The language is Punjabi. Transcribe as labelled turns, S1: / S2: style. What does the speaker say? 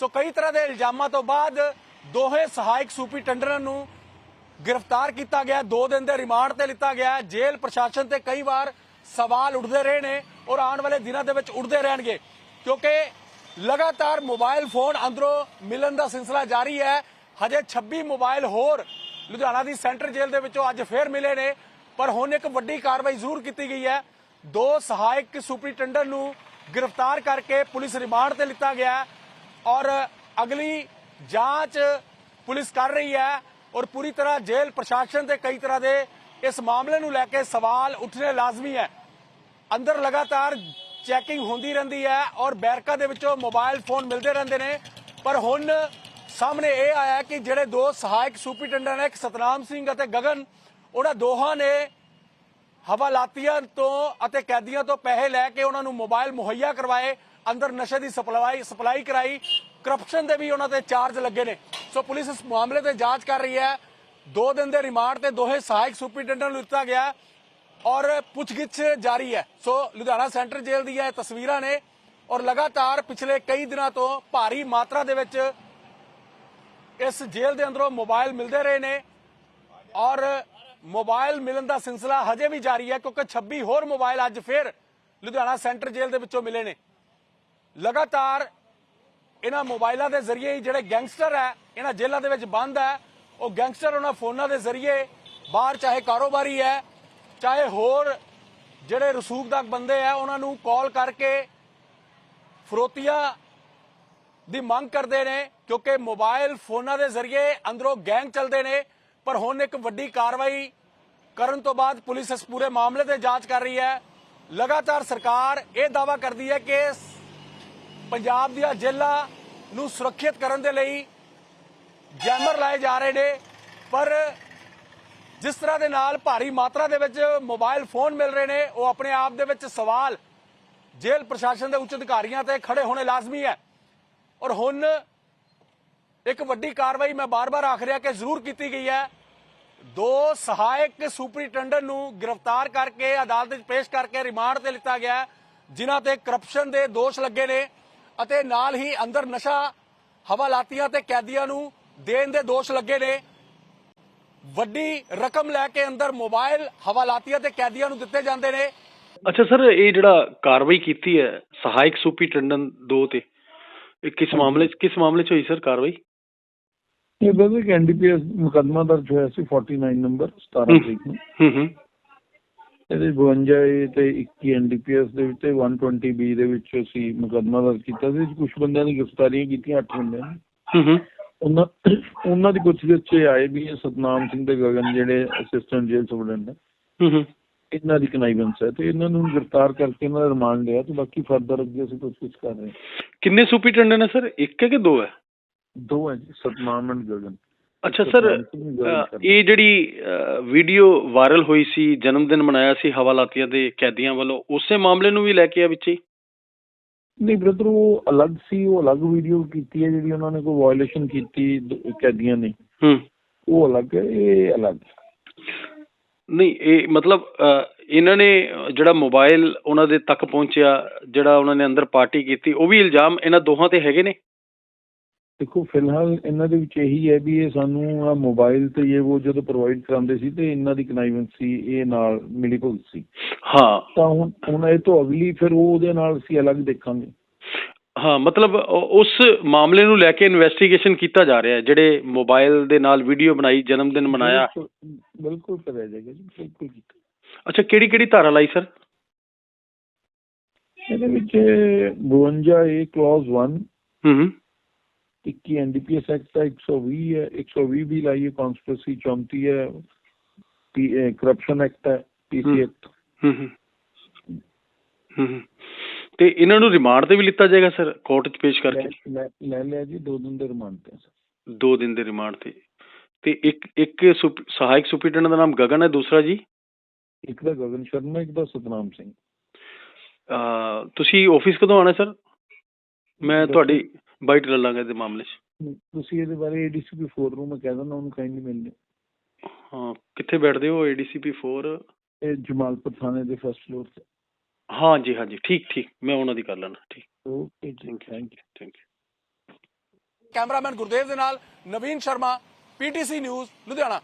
S1: ਸੋ ਕਈ ਤਰ੍ਹਾਂ ਦੇ ਇਲਜ਼ਾਮਾਂ ਤੋਂ ਬਾਅਦ ਦੋਹੇ ਸਹਾਇਕ ਸੁਪਰਟੈਂਡੈਂਟਾਂ ਨੂੰ ਗ੍ਰਿਫਤਾਰ ਕੀਤਾ ਗਿਆ। ਦੋ ਦਿਨ ਦੇ ਰਿਮਾਂਡ ਤੇ ਲਿੱਤਾ ਗਿਆ ਹੈ। ਜੇਲ੍ਹ ਪ੍ਰਸ਼ਾਸਨ ਤੇ ਕਈ ਵਾਰ ਸਵਾਲ ਉੱਠਦੇ ਰਹੇ ਨੇ ਔਰ ਆਉਣ ਵਾਲੇ ਦਿਨਾਂ ਦੇ ਵਿੱਚ ਉੱਠਦੇ ਰਹਿਣਗੇ। ਕਿਉਂਕਿ ਲਗਾਤਾਰ ਮੋਬਾਈਲ ਫੋਨ ਅੰਦਰੋਂ ਮਿਲਣ ਦਾ ਸਿਲਸਿਲਾ ਜਾਰੀ ਹੈ। ਹਜੇ 26 ਮੋਬਾਈਲ ਹੋਰ ਲੁਧਿਆਣਾ ਦੀ ਸੈਂਟਰ ਜੇਲ੍ਹ ਦੇ ਵਿੱਚੋਂ ਅੱਜ ਫੇਰ ਮਿਲੇ ਨੇ। ਪਰ ਹੁਣ ਇੱਕ ਵੱਡੀ ਕਾਰਵਾਈ ਜ਼ਰੂਰ ਕੀਤੀ ਗਈ ਹੈ। ਦੋ ਸਹਾਇਕ ਸੁਪਰਟੈਂਡੈਂਟ ਨੂੰ ਗ੍ਰਿਫਤਾਰ ਕਰਕੇ ਪੁਲਿਸ ਰਿਮਾਂਡ ਤੇ ਲਿੱਤਾ ਗਿਆ ਔਰ ਅਗਲੀ ਜਾਂਚ ਪੁਲਿਸ ਕਰ ਰਹੀ ਹੈ ਔਰ ਪੂਰੀ ਤਰ੍ਹਾਂ ਜੇਲ੍ਹ ਪ੍ਰਸ਼ਾਸਨ ਤੇ ਕਈ ਤਰ੍ਹਾਂ ਦੇ ਇਸ ਮਾਮਲੇ ਨੂੰ ਲੈ ਕੇ ਸਵਾਲ ਉੱਠਣੇ ਲਾਜ਼ਮੀ ਹੈ। ਅੰਦਰ ਲਗਾਤਾਰ ਚੈਕਿੰਗ ਹੁੰਦੀ ਰਹਿੰਦੀ ਹੈ ਔਰ ਬੈਰਕਾ ਦੇ ਵਿੱਚੋਂ ਮੋਬਾਈਲ ਫੋਨ ਮਿਲਦੇ ਰਹਿੰਦੇ ਨੇ। ਪਰ ਹੁਣ ਸਾਹਮਣੇ ਇਹ ਆਇਆ ਕਿ ਜਿਹੜੇ ਦੋ ਸਹਾਇਕ ਸੁਪਰਟੈਂਡੈਂਟ ਨੇ ਸਤਨਾਮ ਸਿੰਘ ਅਤੇ ਗਗਨ, ਉਹਨਾਂ ਦੋਹਾਂ ਨੇ ਹਵਾਲਾਤੀਆਂ ਤੋਂ ਅਤੇ ਕੈਦੀਆਂ ਤੋਂ ਪੈਸੇ ਲੈ ਕੇ ਉਹਨਾਂ ਨੂੰ ਮੋਬਾਈਲ ਮੁਹੱਈਆ ਕਰਵਾਏ। ਅੰਦਰ ਨਸ਼ੇ ਦੀ ਸਪਲਾਈ ਸਪਲਾਈ ਕਰਾਈ ਕਰਪਸ਼ਨ ਦੇ ਵੀ ਉਹਨਾਂ ਤੇ ਚਾਰਜ ਲੱਗੇ ਨੇ। ਸੋ ਪੁਲਿਸ ਇਸ ਮਾਮਲੇ ਤੇ ਜਾਂਚ ਕਰ ਰਹੀ ਹੈ। ਦੋ ਦਿਨ ਦੇ ਰਿਮਾਂਡ ਤੇ ਦੋਹੇ ਸਹਾਇਕ ਸੁਪਰਡੈਂਟਾਂ ਨੂੰ ਦਿੱਤਾ ਗਿਆ ਔਰ ਪੁੱਛਗਿੱਛ ਜਾਰੀ ਹੈ। ਸੋ ਲੁਧਿਆਣਾ ਸੈਂਟਰ ਜੇਲ੍ਹ ਦੀਆਂ ਇਹ ਤਸਵੀਰਾਂ ਨੇ ਔਰ ਲਗਾਤਾਰ ਪਿਛਲੇ ਕਈ ਦਿਨਾਂ ਤੋਂ ਭਾਰੀ ਮਾਤਰਾ ਦੇ ਵਿੱਚ ਇਸ ਜੇਲ੍ਹ ਦੇ ਅੰਦਰੋਂ ਮੋਬਾਈਲ ਮਿਲਦੇ ਰਹੇ ਨੇ ਔਰ ਮੋਬਾਈਲ ਮਿਲਣ ਦਾ ਸਿਲਸਿਲਾ ਹਜੇ ਵੀ ਜਾਰੀ ਹੈ ਕਿਉਂਕਿ 26 ਹੋਰ ਮੋਬਾਈਲ ਅੱਜ ਫੇਰ ਲੁਧਿਆਣਾ ਸੈਂਟਰ ਜੇਲ੍ਹ ਦੇ ਵਿੱਚੋਂ ਮਿਲੇ ਨੇ। ਲਗਾਤਾਰ ਇਹਨਾਂ ਮੋਬਾਈਲਾਂ ਦੇ ਜ਼ਰੀਏ ਹੀ ਜਿਹੜੇ ਗੈਂਗਸਟਰ ਹੈ, ਇਹਨਾਂ ਜੇਲ੍ਹਾਂ ਦੇ ਵਿੱਚ ਬੰਦ ਹੈ। ਉਹ ਗੈਂਗਸਟਰ ਉਹਨਾਂ ਫੋਨਾਂ ਦੇ ਜ਼ਰੀਏ ਬਾਹਰ ਚਾਹੇ ਕਾਰੋਬਾਰੀ ਹੈ, ਚਾਹੇ ਹੋਰ ਜਿਹੜੇ ਰਸੂਖਦਾਰ ਬੰਦੇ ਆ ਉਹਨਾਂ ਨੂੰ ਕਾਲ ਕਰਕੇ ਫਰੋਤੀਆਂ ਦੀ ਮੰਗ ਕਰਦੇ ਨੇ, ਕਿਉਂਕਿ ਮੋਬਾਈਲ ਫੋਨਾਂ ਦੇ ਜ਼ਰੀਏ ਅੰਦਰੋਂ ਗੈਂਗ ਚੱਲਦੇ ਨੇ। ਪਰ ਹੁਣ ਇੱਕ ਵੱਡੀ ਕਾਰਵਾਈ ਕਰਨ ਤੋਂ ਬਾਅਦ ਪੁਲਿਸ ਇਸ ਪੂਰੇ ਮਾਮਲੇ ਤੇ ਜਾਂਚ ਕਰ ਰਹੀ ਹੈ। ਲਗਾਤਾਰ ਸਰਕਾਰ ਇਹ ਦਾਵਾ ਕਰਦੀ ਹੈ ਕਿ ਪੰਜਾਬ ਦੀਆਂ ਜੇਲ੍ਹਾਂ ਨੂੰ ਸੁਰੱਖਿਅਤ ਕਰਨ ਦੇ ਲਈ ਜੈਮਰ ਲਾਏ ਜਾ ਰਹੇ ਨੇ ਪਰ ਜਿਸ ਤਰ੍ਹਾਂ ਦੇ ਨਾਲ ਭਾਰੀ ਮਾਤਰਾ ਦੇ ਵਿੱਚ ਮੋਬਾਈਲ ਫੋਨ ਮਿਲ ਰਹੇ ਨੇ ਉਹ ਆਪਣੇ ਆਪ ਦੇ ਵਿੱਚ ਸਵਾਲ ਜੇਲ੍ਹ ਪ੍ਰਸ਼ਾਸਨ ਦੇ ਉੱਚ ਅਧਿਕਾਰੀਆਂ ਤੇ ਖੜੇ ਹੋਣੇ ਲਾਜ਼ਮੀ ਹੈ। ਔਰ ਹੁਣ ਇੱਕ ਵੱਡੀ ਕਾਰਵਾਈ ਮੈਂ ਬਾਰ-ਬਾਰ ਆਖ ਰਿਹਾ ਕਿ ਜ਼ਰੂਰ ਕੀਤੀ ਗਈ ਹੈ। ਦੋ ਸਹਾਇਕ ਸੁਪਰੀਟੈਂਡੈਂਟ ਨੂੰ ਗ੍ਰਿਫਤਾਰ ਕਰਕੇ ਅਦਾਲਤ ਵਿੱਚ ਪੇਸ਼ ਕਰਕੇ ਰਿਮਾਂਡ ਤੇ ਲਿੱਤਾ ਗਿਆ ਹੈ, ਜਿਨ੍ਹਾਂ ਤੇ ਕਰਪਸ਼ਨ ਦੇ ਦੋਸ਼ ਲੱਗੇ ਨੇ। ਅਤੇ ਨਾਲ ਹੀ ਅੰਦਰ ਨਸ਼ਾ ਹਵਾਲਾਤੀਆਂ ਤੇ ਕੈਦੀਆਂ ਨੂੰ ਦੇਣ ਦੇ ਦੋਸ਼ ਲੱਗੇ ਨੇ। ਵੱਡੀ ਰਕਮ ਲੈ ਕੇ ਅੰਦਰ ਮੋਬਾਈਲ ਹਵਾਲਾਤੀਆਂ ਤੇ ਕੈਦੀਆਂ ਨੂੰ ਦਿੱਤੇ ਜਾਂਦੇ ਨੇ।
S2: ਅੱਛਾ ਸਰ ਇਹ ਜਿਹੜਾ ਕਾਰਵਾਈ ਕੀਤੀ ਹੈ ਸਹਾਇਕ ਸੁਪਰਟੈਂਡੈਂਟ ਦੋ ਤੇ ਇਹ ਕਿਸ ਮਾਮਲੇ 'ਚ ਕਿਸ ਮਾਮਲੇ 'ਚ ਹੋਈ ਸਰ ਕਾਰਵਾਈ?
S3: ਇਹ ਬਸ ਇੱਕ ਐਨਡੀਪੀਐਸ ਮੁਕੱਦਮਾ ਦਰਜ ਹੋਇਆ ਸੀ 49 ਨੰਬਰ 17
S2: ਹਮ।
S3: ਤਰੀਕ ਨੂੰ।
S2: ਹੂੰ ਹੂੰ।
S3: ਇਹਦੇ 52 ਏ ਤੇ 21 ਐਨਡੀਪੀਐਸ ਦੇ ਵਿੱਚ ਤੇ 120 ਬੀ ਦੇ ਵਿੱਚ ਅਸੀਂ ਮੁਕੱਦਮਾ ਦਰਜ ਕੀਤਾ ਸੀ ਕੁਝ ਬੰਦਿਆਂ ਦੀ ਗ੍ਰਿਫਤਾਰੀਆਂ ਕੀਤੀਆਂ 8 ਬੰਦਿਆਂ ਨੇ।
S2: ਹੂੰ ਹੂੰ।
S3: ਉਹਨਾਂ ਉਹਨਾਂ ਦੀ ਪੁੱਛਗਿੱਛ 'ਚ ਆਏ ਵੀ ਇਹ ਸਤਨਾਮ ਸਿੰਘ ਤੇ ਗਗਨ ਜਿਹੜੇ ਅਸਿਸਟੈਂਟ ਜੇਲ੍ਹ ਸੁਪਰਡੈਂਟ ਨੇ।
S2: ਹੂੰ ਹੂੰ।
S3: ਇਹਨਾਂ ਦੀ ਕਨਾਈਵੈਂਸ ਹੈ ਤੇ ਇਹਨਾਂ ਨੂੰ ਗ੍ਰਿਫਤਾਰ ਕਰਕੇ ਇਹਨਾਂ ਦਾ ਰਿਮਾਂਡ ਲਿਆ ਤੇ ਬਾਕੀ ਫਰਦਰ ਅੱਗੇ ਅਸੀਂ ਪੁੱਛਗਿੱਛ ਕਰ ਰਹੇ ਹਾਂ।
S2: ਕਿੰਨੇ ਸੁਪਰਟੈਂਡੈਂਟ ਨੇ ਸਰ? ਇੱਕ ਹੈ ਕਿ ਦੋ ਹੈ?
S3: ਦੋ ਹੈ ਜੀ ਸਤਨਾਮ ਐਂਡ ਗਗਨ।
S2: ਅੱਛਾ ਸਰ। ਇਹ ਜਿਹੜੀ ਵੀਡੀਓ ਵਾਇਰਲ ਹੋਈ ਸੀ ਜਨਮ ਦਿਨ ਮਨਾਇਆ ਸੀ ਹਵਾਲਾਤੀਆਂ ਦੇ ਕੈਦੀਆਂ ਵੱਲੋਂ ਉਸੇ ਮਾਮਲੇ ਨੂੰ ਵੀ ਲੈ ਕੇ ਆ ਵਿੱਚ ਹੀ?
S3: ਨਹੀਂ ਬ੍ਰਦਰ ਉਹ ਅਲੱਗ ਸੀ ਉਹ ਅਲੱਗ ਵੀਡੀਓ ਕੀਤੀ ਹੈ ਜਿਹੜੀ ਉਹਨਾਂ ਨੇ ਕੋਈ ਵਾਇਓਲੇਸ਼ਨ ਕੀਤੀ ਕੈਦੀਆਂ ਨੇ।
S2: ਹੂੰ।
S3: ਉਹ ਅਲੱਗ ਹੈ ਇਹ ਅਲੱਗ
S2: ਨਹੀਂ ਇਹ ਮਤਲਬ ਇਹਨਾਂ ਨੇ ਜਿਹੜਾ ਮੋਬਾਈਲ ਉਹਨਾਂ ਦੇ ਤੱਕ ਪਹੁੰਚਿਆ ਜਿਹੜਾ ਉਹਨਾਂ ਨੇ ਅੰਦਰ ਪਾਰਟੀ ਕੀਤੀ ਉਹ ਵੀ ਇਲਜ਼ਾਮ ਇਹਨਾਂ ਦੋਹਾਂ ਤੇ ਹੈਗੇ ਨੇ?
S3: ਦੇਖੋ ਫਿਲਹਾਲ ਇਹਨਾਂ ਦੇ ਵਿੱਚ ਇਹੀ ਹੈ ਵੀ ਇਹ ਸਾਨੂੰ ਆ ਮੋਬਾਈਲ ਤੇ ਇਹ ਉਹ ਜਦੋਂ ਪ੍ਰੋਵਾਈਡ ਕਰਾਉਂਦੇ ਸੀ ਤੇ ਇਹਨਾਂ ਦੀ ਕਨਾਈਵੈਂਸ ਇਹ ਨਾਲ ਮਿਲੀ ਭੁਗਤ ਸੀ।
S2: ਹਾਂ।
S3: ਤਾਂ ਹੁਣ ਹੁਣ ਇਹ ਤੋਂ ਅਗਲੀ ਫਿਰ ਉਹ ਉਹਦੇ ਨਾਲ ਅਸੀਂ ਅਲੱਗ ਦੇਖਾਂਗੇ।
S2: ਹਾਂ ਮਤਲਬ ਉਸ ਮਾਮਲੇ ਨੂੰ ਲੈ ਕੇ ਇਨਵੈਸਟੀਗੇਸ਼ਨ ਕੀਤਾ ਜਾ ਰਿਹਾ ਹੈ ਜਿਹੜੇ ਮੋਬਾਈਲ ਦੇ ਨਾਲ ਵੀਡੀਓ ਬਣਾਈ ਜਨਮ ਦਿਨ ਮਨਾਇਆ।
S3: ਬਿਲਕੁਲ- ਕਰਿਆ ਜਾਏਗਾ ਜੀ ਬਿਲਕੁਲ ਕੀਤਾ
S2: ਅੱਛਾ ਕਿਹੜੀ ਕਿਹੜੀ ਧਾਰਾ ਲਾਈ ਸਰ?
S3: ਇਹਦੇ ਵਿੱਚ 52 ਏ ਕਲੌਜ਼ 1
S2: ਹੂੰ ਹੂੰ।
S3: 21 ਐਨਡੀਪੀਐਸ ਐਕਟ ਦਾ 120 ਹੈ 120 ਵੀ ਲਾਈ ਹੈ ਕਨਸਪੀਰੇਸੀ 34 ਹੈ ਪੀ ਕਰਪਸ਼ਨ ਐਕਟ ਹੈ ਪੀਸੀ। ਐਕਟ।
S2: ਤੇ ਇਹਨਾਂ ਨੂੰ ਰਿਮਾਂਡ ਤੇ ਵੀ ਲਿੱਤਾ ਜਾਏਗਾ ਸਰ ਕੋਰਟ 'ਚ ਪੇਸ਼ ਕਰਕੇ
S3: ਲੈ ਲਿਆ ਜੀ ਦੋ ਦਿਨ ਦੇ ਰਿਮਾਂਡ ਤੇ ਸਰ
S2: ਦੋ ਦਿਨ ਦੇ ਰਿਮਾਂਡ ਤੇ ਤੇ ਇੱਕ ਇੱਕ ਸਹਾਇਕ ਸੁਪਰਡੈਂਟ ਦਾ ਨਾਮ ਗਗਨ ਹੈ ਦੂਸਰਾ ਜੀ
S3: ਇੱਕ ਦਾ ਗਗਨ ਸ਼ਰਮਾ ਇੱਕ ਦਾ ਸਤਨਾਮ ਸਿੰਘ
S2: ਤੁਸੀਂ ਆਫਿਸ ਕਦੋਂ ਆਣਾ ਸਰ ਮੈਂ। ਤੁਹਾਡੀ ਬਾਈਟ ਲੈ ਲਾਂਗਾ ਇਹਦੇ ਮਾਮਲੇ 'ਚ।
S3: ਤੁਸੀਂ ਇਹਦੇ ਬਾਰੇ ਏਡੀਸੀਪੀ 4 ਨੂੰ ਮੈਂ ਕਹਿ ਦਿੰਦਾ ਉਹਨੂੰ ਕਾਈਂਡਲੀ ਮਿਲ ਲਿਓ
S2: ਹਾਂ ਕਿੱਥੇ ਬੈਠਦੇ ਹੋ ਏਡੀਸੀਪੀ 4
S3: ਇਹ ਜਮਾਲਪੁਰ ਥਾਣੇ ਦੇ ਫਸਟ ਫਲੋਰ ਤੇ।
S2: ਹਾਂ ਜੀ ਹਾਂ ਜੀ ਠੀਕ ਠੀਕ ਮੈਂ ਉਹਨਾਂ ਦੀ ਕਰ ਲੈਣਾ ਠੀਕ।
S3: Okay ji
S2: thank you
S3: thank you
S2: thank you
S1: cameraman Gurdev ਦੇ ਨਾਲ ਨਵੀਨ ਸ਼ਰਮਾ ਪੀਟੀਸੀ ਨਿਊਜ਼ ਲੁਧਿਆਣਾ।